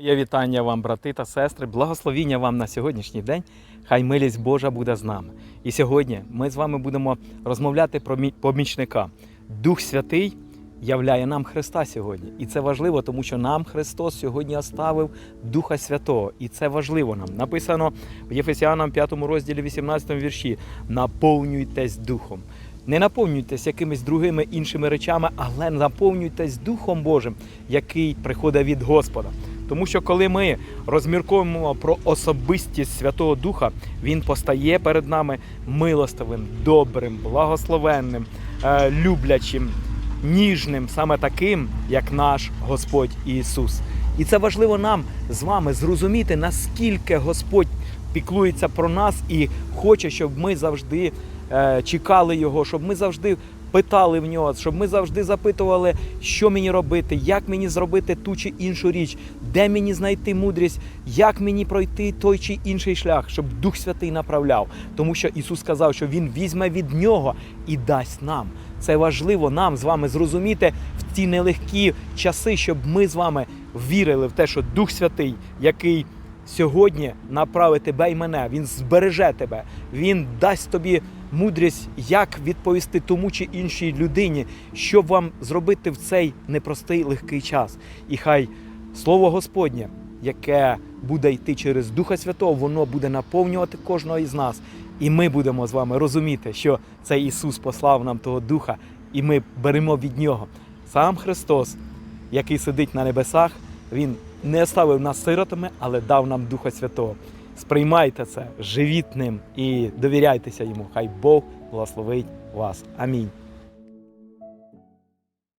Моє вітання вам, брати та сестри, благословіння вам на сьогоднішній день. Хай милість Божа буде з нами. І сьогодні ми з вами будемо розмовляти про мі- помічника. Дух Святий являє нам Христа сьогодні. І це важливо, тому що нам Христос сьогодні оставив Духа Святого. І це важливо нам. Написано в Єфесіанам 5 розділі 18 вірші: наповнюйтесь духом. Не наповнюйтесь якимись другими іншими речами, але наповнюйтесь Духом Божим, який приходить від Господа. Тому що коли ми розмірковуємо про особистість Святого Духа, він постає перед нами милостивим, добрим, благословенним, е, люблячим, ніжним, саме таким, як наш Господь Ісус. І це важливо нам з вами зрозуміти, наскільки Господь піклується про нас і хоче, щоб ми завжди е, чекали Його, щоб ми завжди питали в нього, щоб ми завжди запитували, що мені робити, як мені зробити ту чи іншу річ, де мені знайти мудрість, як мені пройти той чи інший шлях, щоб Дух Святий направляв. Тому що Ісус сказав, що Він візьме від нього і дасть нам. Це важливо нам з вами зрозуміти в ці нелегкі часи, щоб ми з вами вірили в те, що Дух Святий, який сьогодні направить тебе і мене, він збереже тебе, він дасть тобі мудрість, як відповісти тому чи іншій людині, що вам зробити в цей непростий легкий час. І хай слово Господнє, яке буде йти через Духа Святого, воно буде наповнювати кожного із нас. І ми будемо з вами розуміти, що це Ісус послав нам того Духа, і ми беремо від Нього. Сам Христос, який сидить на небесах, Він не оставив нас сиротами, але дав нам Духа Святого. Сприймайте це, живіть ним і довіряйтеся йому. Хай Бог благословить вас. Амінь.